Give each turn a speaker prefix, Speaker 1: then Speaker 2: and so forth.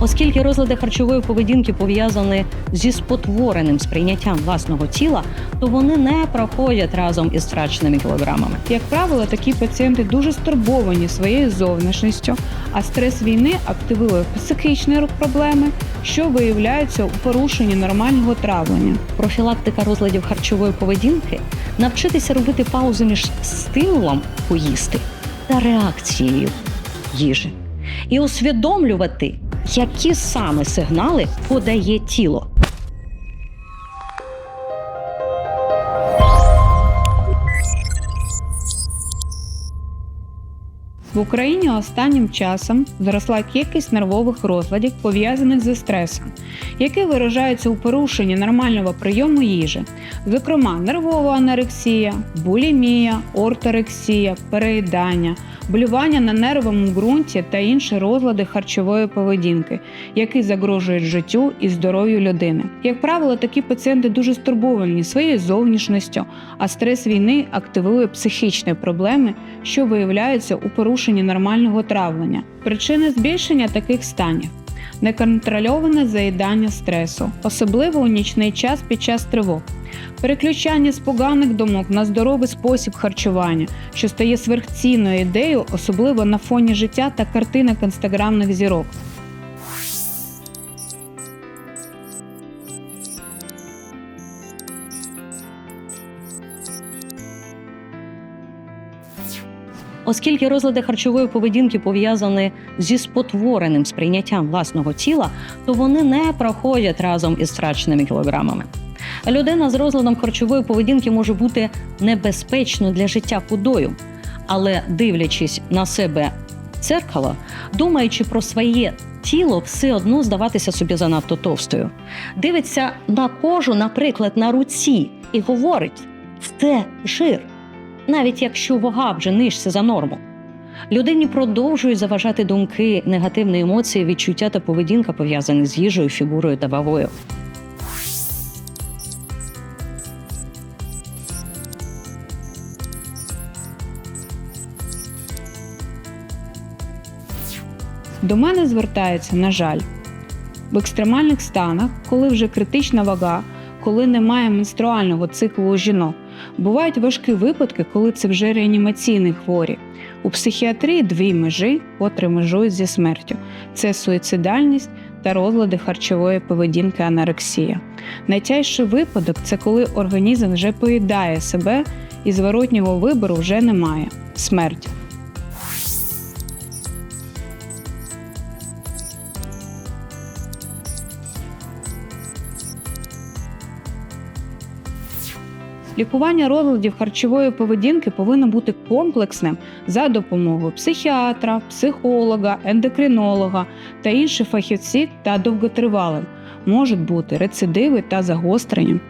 Speaker 1: Оскільки розлади харчової поведінки пов'язані зі спотвореним сприйняттям власного тіла, то вони не проходять разом із втраченими кілограмами.
Speaker 2: Як правило, такі пацієнти дуже стурбовані своєю зовнішністю, а стрес війни активує психічні проблеми, що виявляються у порушенні нормального травлення.
Speaker 1: Профілактика розладів харчової поведінки навчитися робити паузи між стимулом поїсти та реакцією їжі, і усвідомлювати, які саме сигнали подає тіло.
Speaker 2: В Україні останнім часом зросла кількість нервових розладів, пов'язаних зі стресом, які виражаються у порушенні нормального прийому їжі, зокрема нервова анорексія, булімія, орторексія, переїдання, болювання на нервовому ґрунті та інші розлади харчової поведінки, які загрожують життю і здоров'ю людини. Як правило, такі пацієнти дуже стурбовані своєю зовнішністю, а стрес війни активує психічні проблеми, що виявляються у порушенні нормального травлення. Причини збільшення таких станів. Неконтрольоване заїдання стресу, особливо у нічний час під час тривог, переключання з поганих думок на здоровий спосіб харчування, що стає сверхцінною ідеєю, особливо на фоні життя та картинок інстаграмних зірок.
Speaker 1: Оскільки розлади харчової поведінки пов'язані зі спотвореним сприйняттям власного тіла, то вони не проходять разом із втраченими кілограмами. Людина з розладом харчової поведінки може бути небезпечною для життя худою, але дивлячись на себе в дзеркало, думаючи про своє тіло, все одно здаватися собі занадто товстою. Дивиться на кожу, наприклад, на руці, і говорить: це жир навіть якщо вага вже нижче за норму. Людині продовжують заважати думки, негативні емоції, відчуття та поведінка пов'язані з їжею, фігурою та вагою.
Speaker 2: До мене звертаються, на жаль, в екстремальних станах, коли вже критична вага, коли немає менструального циклу у жінок. Бувають важкі випадки, коли це вже реанімаційні хворі. У психіатрії дві межі, котрі межують зі смертю: це суїцидальність та розлади харчової поведінки анорексія. Найтяжчий випадок це коли організм вже поїдає себе і зворотнього вибору вже немає смерть. Лікування розладів харчової поведінки повинно бути комплексним за допомогою психіатра, психолога, ендокринолога та інших фахівців та довготривалим. Можуть бути рецидиви та загострення.